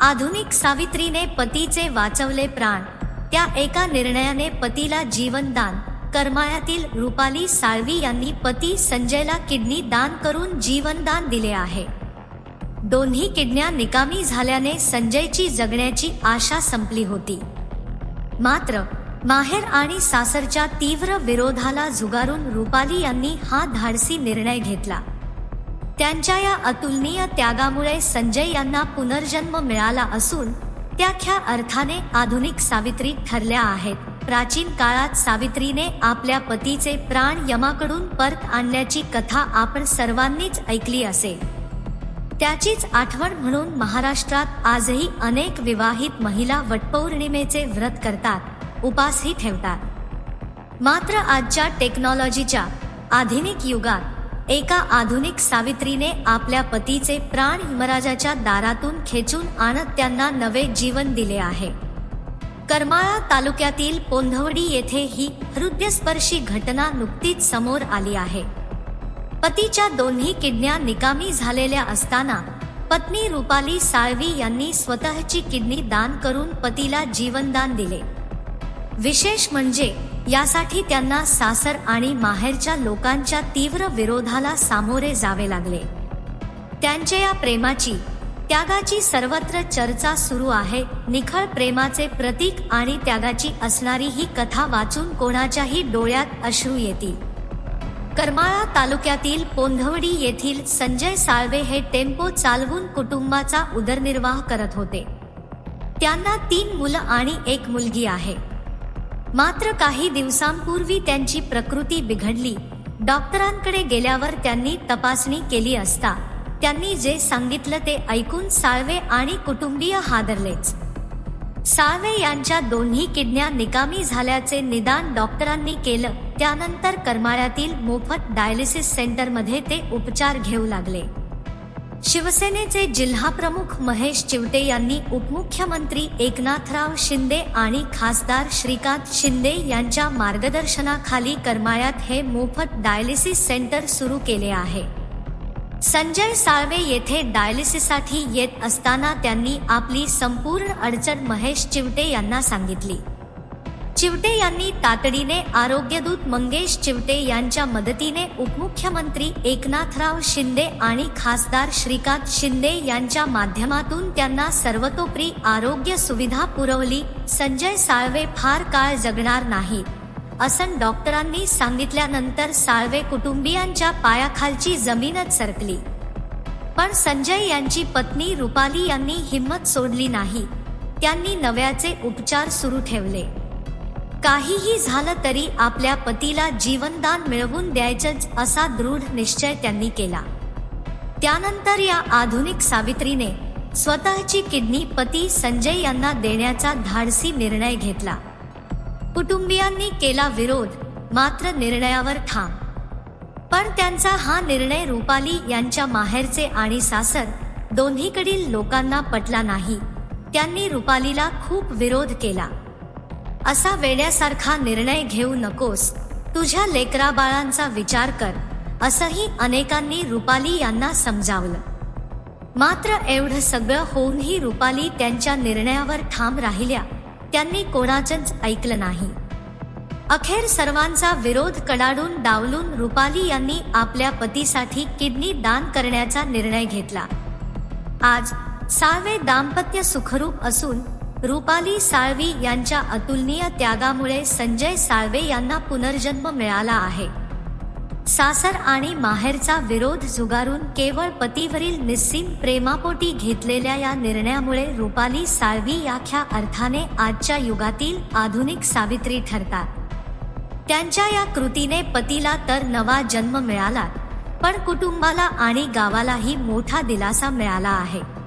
आधुनिक सावित्रीने पतीचे वाचवले प्राण. त्या एका निर्णयाने पतीला जीवनदान. कर्मायातील रुपाली साळवी यांनी पती संजयला किडनी दान करून जीवनदान दिले आहे. दोन्ही किडन्या निकामी झाल्याने संजयची जगण्याची आशा संपली होती. मात्र माहेर आणि सासरच्या तीव्र विरोधाला झुगारून रुपाली यांनी हा धाडसी निर्णय घेतला. त्यांच्या या अतुलनीय त्यागामुळे संजय यांना पुनर्जन्म मिळाला असून त्या ख्या अर्थाने आधुनिक सावित्री ठरल्या आहेत. प्राचीन काळात सावित्रीने आपल्या पतीचे प्राण यमाकडून परत आणल्याची कथा आपण सर्वांनीच ऐकली असेल त्याचीच आठवण म्हणून महाराष्ट्रात आजही अनेक विवाहित महिला वटपौर्णिमेचे व्रत करतात उपासही ठेवतात. मात्र आजच्या टेक्नॉलॉजीच्या आधुनिक युगात एका आधुनिक सावित्रीने आपल्या पतीचे प्राण हिमराजाच्या दारातून खेचून आणत त्यांना नवे जीवन दिले आहे. करमाळा तालुक्यातील पोंधवडी येथे ही हृदयस्पर्शी घटना नुकतीच समोर आली आहे. पतीच्या दोन्ही किडन्या निकामी झालेल्या असताना पत्नी रुपाली साळवी यांनी स्वतःची किडनी दान करून पतीला जीवनदान दिले. विशेष म्हणजे यासाठी त्यांना सासर आणि माहेरच्या लोकांच्या तीव्र विरोधाला सामोरे जावे लागले. त्यांच्या या प्रेमाची त्यागाची सर्वत्र चर्चा सुरू आहे निखळ प्रेमाचे प्रतीक आणि त्यागाची असणारी ही कथा वाचून कोणाच्याही डोळ्यात अश्रू येतील. करमाळा तालुक्यातील पोंधवडी येथील संजय साळवे हे टेम्पो चालवून कुटुंबाचा उदरनिर्वाह करत होते. त्यांना तीन मुलं आणि एक मुलगी आहे. मात्र काही दिवसांपूर्वी त्यांची प्रकृती बिघडली. डॉक्टरांकडे गेल्यावर त्यांनी तपासणी केली असता त्यांनी जे सांगितलं ते ऐकून साळवे आणि कुटुंबीय हादरलेच. साळवे यांच्या दोन्ही किडन्या निकामी झाल्याचे निदान डॉक्टरांनी केलं त्यानंतर करमाळ्यातील मोफत डायलिसिस सेंटरमध्ये ते उपचार घेऊ लागले. शिवसेनेचे जिल्हाप्रमुख महेश चिवटे यांनी उपमुख्यमंत्री एकनाथराव शिंदे आणि खासदार श्रीकांत शिंदे यांच्या मार्गदर्शनाखाली करमाळ्यात हे मोफत डायलिसिस सेंटर सुरू केले आहे. संजय साळवे येथे डायलिसिससाठी येत असताना त्यांनी आपली संपूर्ण अडचण महेश चिवटे यांना सांगितली. चिवटे यांनी तातडीने आरोग्यदूत मंगेश चिवटे यांच्या मदतीने उपमुख्यमंत्री एकनाथराव शिंदे आणि खासदार श्रीकांत शिंदे यांच्या माध्यमातून त्यांना सर्वतोपरी आरोग्य सुविधा पुरवली. संजय साळवे फार काळ जगणार नाही. असं डॉक्टरांनी सांगितल्यानंतर साळवे कुटुंबियांच्या पायाखालची जमीनच सरकली. पण संजय यांची पत्नी रुपाली यांनी हिंमत सोडली नाही. त्यांनी नव्याचे उपचार सुरू ठेवले. काहीही झालं तरी आपल्या पतीला जीवनदान मिळवून द्यायचंच असा दृढ निश्चय त्यांनी केला. त्यानंतर या आधुनिक सावित्रीने स्वतःची किडनी पती संजय यांना देण्याचा धाडसी निर्णय घेतला. कुटुंबियांनी केला विरोध मात्र निर्णयावर ठाम. पण त्यांचा हा निर्णय रुपाली यांच्या माहेरचे आणि सासर दोन्हीकडील लोकांना पटला नाही. त्यांनी रुपालीला खूप विरोध केला. असा वेड्यासारखा निर्णय घेऊ नकोस. तुझ्या लेकरा बाळांचा विचार कर. असंही अनेकांनी रुपाली यांना समजावलं. मात्र एवढं सगळं होऊनही रुपाली त्यांच्या निर्णयावर ठाम राहिल्या. त्यांनी कोणाचंच ऐकलं नाही. अखेर सर्वांचा विरोध कडाडून डावलून रुपाली यांनी आपल्या पतीसाठी किडनी दान करण्याचा निर्णय घेतला. आज साळवे दाम्पत्य सुखरूप असून रुपाली साळवी यांच्या अतुलनीय त्यागामुळे संजय साळवे यांना पुनर्जन्म मिळाला आहे. सासर आणि माहेरचा विरोध झुगारून केवळ पतीवरील निस्सीम प्रेमापोटी घेतलेल्या या निर्णयामुळे रुपाली साळवी याख्या अर्थाने आजच्या युगातील आधुनिक सावित्री ठरतात. त्यांच्या या कृतीने पतीला तर नवा जन्म मिळाला पण कुटुंबाला आणि गावालाही मोठा दिलासा मिळाला आहे.